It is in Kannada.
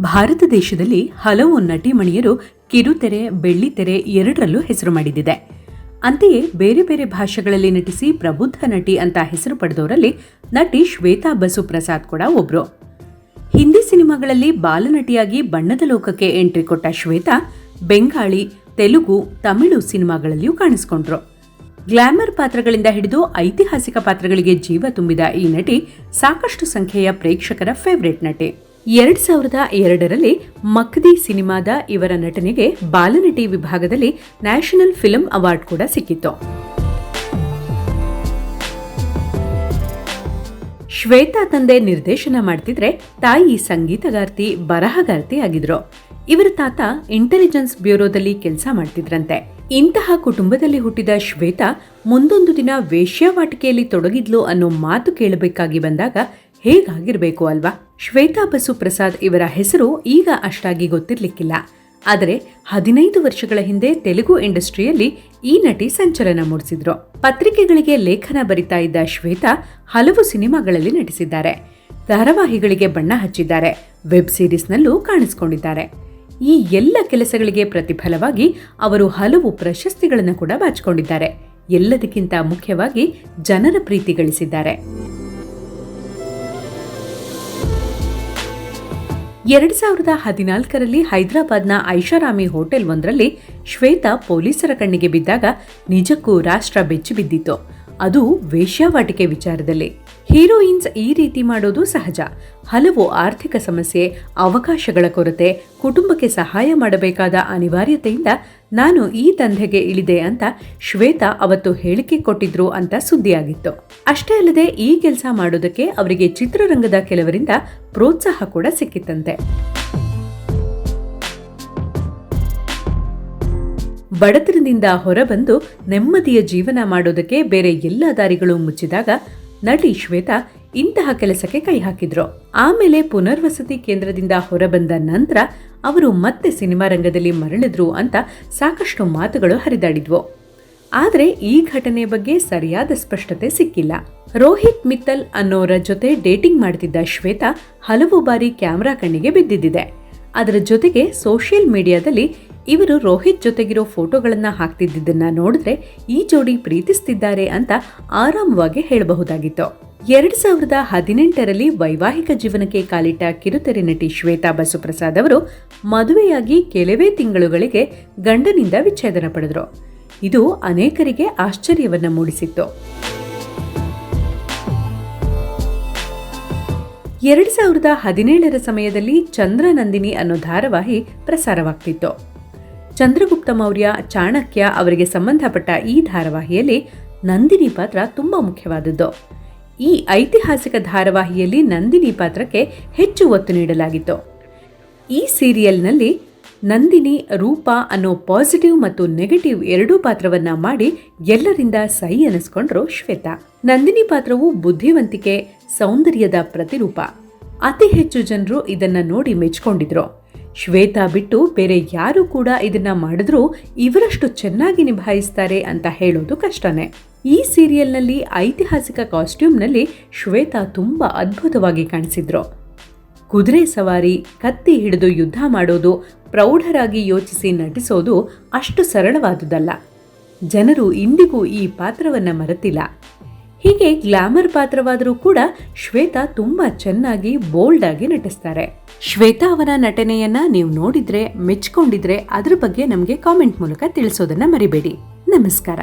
ಭಾರತ ದೇಶದಲ್ಲಿ ಹಲವು ನಟಿಮಣಿಯರು ಕಿರುತೆರೆ, ಬೆಳ್ಳಿತೆರೆ ಎರಡರಲ್ಲೂ ಹೆಸರು ಮಾಡಿದಿದೆ ಅಂತೆಯೇ ಬೇರೆ ಬೇರೆ ಭಾಷೆಗಳಲ್ಲಿ ನಟಿಸಿ ಪ್ರಬುದ್ಧ ನಟಿ ಅಂತ ಹೆಸರು ಪಡೆದವರಲ್ಲಿ ನಟಿ ಶ್ವೇತಾ ಬಸು ಪ್ರಸಾದ್ ಕೂಡ ಒಬ್ರು. ಹಿಂದಿ ಸಿನಿಮಾಗಳಲ್ಲಿ ಬಾಲನಟಿಯಾಗಿ ಬಣ್ಣದ ಲೋಕಕ್ಕೆ ಎಂಟ್ರಿ ಕೊಟ್ಟ ಶ್ವೇತಾ ಬೆಂಗಾಳಿ, ತೆಲುಗು, ತಮಿಳು ಸಿನಿಮಾಗಳಲ್ಲಿಯೂ ಕಾಣಿಸಿಕೊಂಡ್ರು. ಗ್ಲಾಮರ್ ಪಾತ್ರಗಳಿಂದ ಹಿಡಿದು ಐತಿಹಾಸಿಕ ಪಾತ್ರಗಳಿಗೆ ಜೀವ ತುಂಬಿದ ಈ ನಟಿ ಸಾಕಷ್ಟು ಸಂಖ್ಯೆಯ ಪ್ರೇಕ್ಷಕರ ಫೇವರೇಟ್ ನಟಿ. ಎರಡ್ ಸಾವಿರದ ಎರಡರಲ್ಲಿ ಮಕ್ದಿ ಸಿನಿಮಾದ ಇವರ ನಟನೆಗೆ ಬಾಲನಟಿ ವಿಭಾಗದಲ್ಲಿ ನ್ಯಾಷನಲ್ ಫಿಲಂ ಅವಾರ್ಡ್ ಕೂಡ ಸಿಕ್ಕಿತ್ತು. ಶ್ವೇತಾ ತಂದೆ ನಿರ್ದೇಶನ ಮಾಡ್ತಿದ್ರೆ ತಾಯಿ ಸಂಗೀತಗಾರ್ತಿ ಬರಹಗಾರ್ತಿ ಆಗಿದ್ರು. ಇವರ ತಾತ ಇಂಟೆಲಿಜೆನ್ಸ್ ಬ್ಯೂರೋದಲ್ಲಿ ಕೆಲಸ ಮಾಡ್ತಿದ್ರಂತೆ. ಇಂತಹ ಕುಟುಂಬದಲ್ಲಿ ಹುಟ್ಟಿದ ಶ್ವೇತಾ ಮುಂದೊಂದು ದಿನ ವೇಶ್ಯಾವಾಟಿಕೆಯಲ್ಲಿ ತೊಡಗಿದ್ಲು ಅನ್ನೋ ಮಾತು ಕೇಳಬೇಕಾಗಿ ಬಂದಾಗ ಹೇಗಾಗಿರ್ಬೇಕು ಅಲ್ವಾ? ಶ್ವೇತಾ ಬಸು ಪ್ರಸಾದ್ ಇವರ ಹೆಸರು ಈಗ ಅಷ್ಟಾಗಿ ಗೊತ್ತಿರಲಿಕ್ಕಿಲ್ಲ. ಆದರೆ ಹದಿನೈದು ವರ್ಷಗಳ ಹಿಂದೆ ತೆಲುಗು ಇಂಡಸ್ಟ್ರಿಯಲ್ಲಿ ಈ ನಟಿ ಸಂಚಲನ ಮೂಡಿಸಿದ್ರು. ಪತ್ರಿಕೆಗಳಿಗೆ ಲೇಖನ ಬರಿತಾ ಇದ್ದ ಶ್ವೇತಾ ಹಲವು ಸಿನಿಮಾಗಳಲ್ಲಿ ನಟಿಸಿದ್ದಾರೆ. ಧಾರಾವಾಹಿಗಳಿಗೆ ಬಣ್ಣ ಹಚ್ಚಿದ್ದಾರೆ. ವೆಬ್ ಸೀರೀಸ್ನಲ್ಲೂ ಕಾಣಿಸಿಕೊಂಡಿದ್ದಾರೆ. ಈ ಎಲ್ಲ ಕೆಲಸಗಳಿಗೆ ಪ್ರತಿಫಲವಾಗಿ ಅವರು ಹಲವು ಪ್ರಶಸ್ತಿಗಳನ್ನು ಕೂಡ ಬಾಚಿಕೊಂಡಿದ್ದಾರೆ. ಎಲ್ಲದಕ್ಕಿಂತ ಮುಖ್ಯವಾಗಿ ಜನರ ಪ್ರೀತಿ ಗಳಿಸಿದ್ದಾರೆ. ಎರಡ್ ಸಾವಿರದ ಹದಿನಾಲ್ಕರಲ್ಲಿ ಹೈದರಾಬಾದ್ನ ಐಷಾರಾಮಿ ಹೋಟೆಲ್ ಒಂದರಲ್ಲಿ ಶ್ವೇತಾ ಪೊಲೀಸರ ಕಣ್ಣಿಗೆ ಬಿದ್ದಾಗ ನಿಜಕ್ಕೂ ರಾಷ್ಟ್ರ ಬೆಚ್ಚಿ ಬಿದ್ದಿತ್ತು. ಅದು ವೇಶ್ಯಾವಾಟಿಕೆ ವಿಚಾರದಲ್ಲಿ. ಹೀರೋಯಿನ್ಸ್ ಈ ರೀತಿ ಮಾಡೋದು ಸಹಜ. ಹಲವು ಆರ್ಥಿಕ ಸಮಸ್ಯೆ, ಅವಕಾಶಗಳ ಕೊರತೆ, ಕುಟುಂಬಕ್ಕೆ ಸಹಾಯ ಮಾಡಬೇಕಾದ ಅನಿವಾರ್ಯತೆಯಿಂದ ನಾನು ಈ ದಂಧೆಗೆ ಇಳಿದೆ ಅಂತ ಶ್ವೇತಾ ಅವತ್ತು ಹೇಳಿಕೆ ಕೊಟ್ಟಿದ್ರು ಅಂತ ಸುದ್ದಿಯಾಗಿತ್ತು. ಅಷ್ಟೇ ಅಲ್ಲದೆ ಈ ಕೆಲಸ ಮಾಡೋದಕ್ಕೆ ಅವರಿಗೆ ಚಿತ್ರರಂಗದ ಕೆಲವರಿಂದ ಪ್ರೋತ್ಸಾಹ ಕೂಡ ಸಿಕ್ಕಿತ್ತಂತೆ. ಬಡತನದಿಂದ ಹೊರಬಂದು ನೆಮ್ಮದಿಯ ಜೀವನ ಮಾಡೋದಕ್ಕೆ ಬೇರೆ ಎಲ್ಲ ದಾರಿಗಳು ಮುಚ್ಚಿದಾಗ ನಟಿ ಶ್ವೇತಾ ಇಂತಹ ಕೆಲಸಕ್ಕೆ ಕೈ ಹಾಕಿದ್ರು. ಆಮೇಲೆ ಪುನರ್ವಸತಿ ಕೇಂದ್ರದಿಂದ ಹೊರಬಂದ ನಂತರ ಅವರು ಮತ್ತೆ ಸಿನಿಮಾ ರಂಗದಲ್ಲಿ ಮರಳಿದ್ರು ಅಂತ ಸಾಕಷ್ಟು ಮಾತುಗಳು ಹರಿದಾಡಿದ್ವು. ಆದರೆ ಈ ಘಟನೆ ಬಗ್ಗೆ ಸರಿಯಾದ ಸ್ಪಷ್ಟತೆ ಸಿಕ್ಕಿಲ್ಲ. ರೋಹಿತ್ ಮಿತ್ತಲ್ ಅನ್ನೋರ ಜೊತೆ ಡೇಟಿಂಗ್ ಮಾಡ್ತಿದ್ದ ಶ್ವೇತಾ ಹಲವು ಬಾರಿ ಕ್ಯಾಮ್ರಾ ಕಣ್ಣಿಗೆ ಬಿದ್ದಿದ್ದಿದೆ. ಅದರ ಜೊತೆಗೆ ಸೋಷಿಯಲ್ ಮೀಡಿಯಾದಲ್ಲಿ ಇವರು ರೋಹಿತ್ ಜೊತೆಗಿರೋ ಫೋಟೋಗಳನ್ನು ಹಾಕ್ತಿದ್ದನ್ನ ನೋಡಿದ್ರೆ ಈ ಜೋಡಿ ಪ್ರೀತಿಸ್ತಿದ್ದಾರೆ ಅಂತ ಆರಾಮವಾಗಿ ಹೇಳಬಹುದಾಗಿತ್ತು. ಎರಡು ಸಾವಿರದ ಹದಿನೆಂಟರಲ್ಲಿ ವೈವಾಹಿಕ ಜೀವನಕ್ಕೆ ಕಾಲಿಟ್ಟ ಕಿರುತೆರೆ ನಟಿ ಶ್ವೇತಾ ಬಸುಪ್ರಸಾದ್ ಅವರು ಮದುವೆಯಾಗಿ ಕೆಲವೇ ತಿಂಗಳುಗಳಿಗೆ ಗಂಡನಿಂದ ವಿಚ್ಛೇದನ ಪಡೆದರು. ಇದು ಅನೇಕರಿಗೆ ಆಶ್ಚರ್ಯವನ್ನ ಮೂಡಿಸಿತ್ತು. ಎರಡು ಸಾವಿರದ ಹದಿನೇಳರ ಸಮಯದಲ್ಲಿ ಚಂದ್ರನಂದಿನಿ ಅನ್ನೋ ಧಾರಾವಾಹಿ ಪ್ರಸಾರವಾಗ್ತಿತ್ತು. ಚಂದ್ರಗುಪ್ತ ಮೌರ್ಯ ಚಾಣಕ್ಯ ಅವರಿಗೆ ಸಂಬಂಧಪಟ್ಟ ಈ ಧಾರಾವಾಹಿಯಲ್ಲಿ ನಂದಿನಿ ಪಾತ್ರ ತುಂಬಾ ಮುಖ್ಯವಾದದ್ದು. ಈ ಐತಿಹಾಸಿಕ ಧಾರಾವಾಹಿಯಲ್ಲಿ ನಂದಿನಿ ಪಾತ್ರಕ್ಕೆ ಹೆಚ್ಚು ಒತ್ತು ನೀಡಲಾಗಿತ್ತು. ಈ ಸೀರಿಯಲ್ನಲ್ಲಿ ನಂದಿನಿ, ರೂಪ ಅನ್ನೋ ಪಾಸಿಟಿವ್ ಮತ್ತು ನೆಗೆಟಿವ್ ಎರಡೂ ಪಾತ್ರವನ್ನ ಮಾಡಿ ಎಲ್ಲರಿಂದ ಸೈ ಅನಿಸ್ಕೊಂಡ್ರು ಶ್ವೇತಾ. ನಂದಿನಿ ಪಾತ್ರವು ಬುದ್ಧಿವಂತಿಕೆ, ಸೌಂದರ್ಯದ ಪ್ರತಿರೂಪ. ಅತಿ ಹೆಚ್ಚು ಜನರು ಇದನ್ನ ನೋಡಿ ಮೆಚ್ಕೊಂಡಿದ್ರು. ಶ್ವೇತಾ ಬಿಟ್ಟು ಬೇರೆ ಯಾರು ಕೂಡ ಇದನ್ನ ಮಾಡಿದ್ರೂ ಇವರಷ್ಟು ಚೆನ್ನಾಗಿ ನಿಭಾಯಿಸ್ತಾರೆ ಅಂತ ಹೇಳೋದು ಕಷ್ಟನೇ. ಈ ಸೀರಿಯಲ್ನಲ್ಲಿ ಐತಿಹಾಸಿಕ ಕಾಸ್ಟ್ಯೂಮ್ನಲ್ಲಿ ಶ್ವೇತಾ ತುಂಬಾ ಅದ್ಭುತವಾಗಿ ಕಾಣಿಸಿದ್ರು. ಕುದುರೆ ಸವಾರಿ, ಕತ್ತಿ ಹಿಡಿದು ಯುದ್ಧ ಮಾಡೋದು, ಪ್ರೌಢರಾಗಿ ಯೋಚಿಸಿ ನಟಿಸೋದು ಅಷ್ಟು ಸರಳವಾದುದಲ್ಲ. ಜನರು ಇಂದಿಗೂ ಈ ಪಾತ್ರವನ್ನ ಮರೆತಿಲ್ಲ. ಹೀಗೆ ಗ್ಲಾಮರ್ ಪಾತ್ರವಾದರೂ ಕೂಡ ಶ್ವೇತಾ ತುಂಬಾ ಚೆನ್ನಾಗಿ ಬೋಲ್ಡ್ ಆಗಿ ನಟಿಸ್ತಾರೆ. ಶ್ವೇತಾ ಅವರ ನಟನೆಯನ್ನ ನೀವು ನೋಡಿದ್ರೆ, ಮೆಚ್ಕೊಂಡಿದ್ರೆ ಅದ್ರ ಬಗ್ಗೆ ನಮಗೆ ಕಾಮೆಂಟ್ ಮೂಲಕ ತಿಳಿಸೋದನ್ನ ಮರಿಬೇಡಿ. ನಮಸ್ಕಾರ.